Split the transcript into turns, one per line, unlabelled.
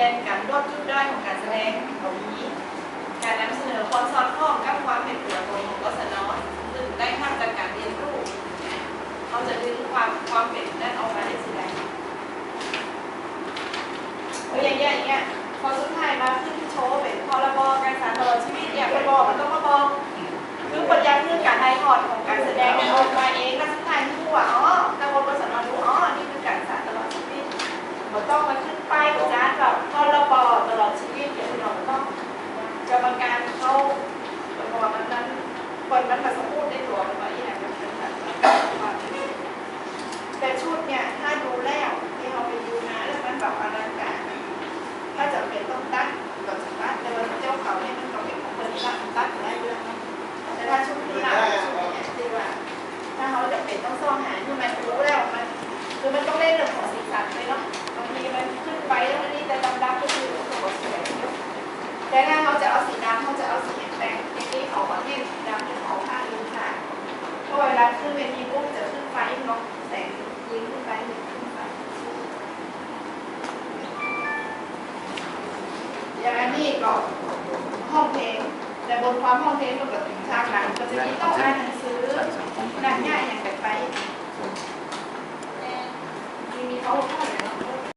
ดงการลดจุดด้อยของการแสดงตรงนี้การนำเสนอความสอดคล้องกับความเป็นตัวตนของกศนซึ่งได้ทำจากการเรียนรู้เขาจะดึงความความเป็นนั่นออกมาได้สดงเอออย่างเงี้ยอย่างเงี้ยพอสุดท้ายมาขึ้นโชว์ มันต้องมาขึ้นป้ายประจานแบบพรบตลอดชีวิตเดี๋ยวเราต้องกรรมการเขาบอกว่ามันนั้นคนมันผสมพูดในตัวมันว่าอีกอย่างมันเป็นแบบแต่ชุดเนี่ยถ้าดูแล้วที่เราไปดูนะ ลาขึ้นเวทีปุ๊บจะขึ้นไฟเนาะแสงยิงขึ้นไปยิงขึ้นไปอย่างนี้ก็ห้องเพลงแต่บนความห้องเพลงก็แบบถึงฉากหลังก็จะมีต้องอ่านหนังสือหนังง่ายอย่างแบบไปมีมีเขา